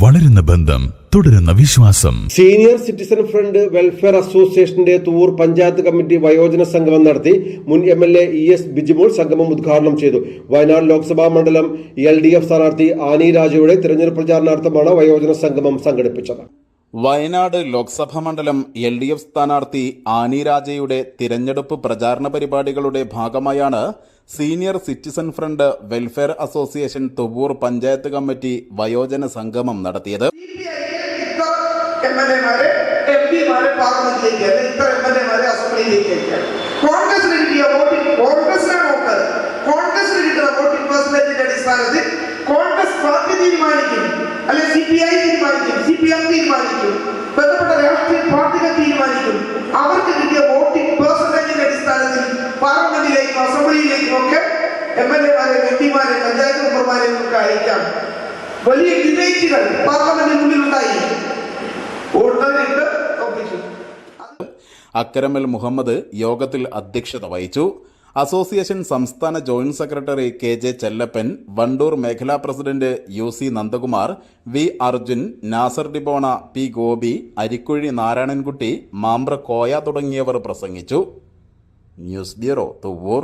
വളരുന്ന ബന്ധം തുടരുന്ന വിശ്വാസം. സീനിയർ സിറ്റിസൺ ഫ്രണ്ട് വെൽഫെയർ അസോസിയേഷന്റെ തൂർ പഞ്ചായത്ത് കമ്മിറ്റി വയോജന സംഗമം നടത്തി മുൻ M L A E S Bijimol സംഗമം ഉദ്ഘാടനം ചെയ്തു. വയനാട് ലോക്സഭാ മണ്ഡലം എൽ ഡി എഫ് സ്ഥാനാർത്ഥി ആനി രാജയുടെ തിരഞ്ഞെടുപ്പ് പ്രചാരണാർത്ഥമാണ് വയോജന സംഗമം സംഘടിപ്പിച്ചത്. വയനാട് ലോക്സഭാ മണ്ഡലം എൽ ഡി എഫ് സ്ഥാനാർത്ഥി ആനി രാജയുടെ തിരഞ്ഞെടുപ്പ് പ്രചാരണ പരിപാടികളുടെ ഭാഗമായാണ് senior citizen front welfare association Thuvvur panchayat committee വയോജന സംഗമം നടത്തിയത്. അടിസ്ഥാനത്തിൽ കോൺഗ്രസ് അല്ലെ സി പി തീരുമാനിക്കും. ബന്ധപ്പെട്ട രാഷ്ട്രീയ പാർട്ടികൾ തീരുമാനിക്കും. അവർക്ക് കിട്ടിയ വോട്ടിംഗ് പെർസെന്റേജിന്റെ അടിസ്ഥാനത്തിൽ പാർലമെന്റിലേക്കും അസംബ്ലിയിലേക്കും ഒക്കെ എം എൽ എമാരെ എം പിമാരെ പഞ്ചായത്ത് മെമ്പർമാരെ നമുക്ക് അയക്കാം. വലിയ ഡിബേറ്റുകൾ മുന്നിൽ ഉണ്ടായി അക്കരമൽ മുഹമ്മദ് യോഗത്തിൽ അധ്യക്ഷത വഹിച്ചു. അസോസിയേഷൻ സംസ്ഥാന joint secretary K J Chellappan Wandoor മേഖലാ president U C Nandakumar V Arjun Nasar Dibona P Gopi Arikkuzhi Narayanankutty Mampra Koya തുടങ്ങിയവർ പ്രസംഗിച്ചു. News bureau Thuvvur.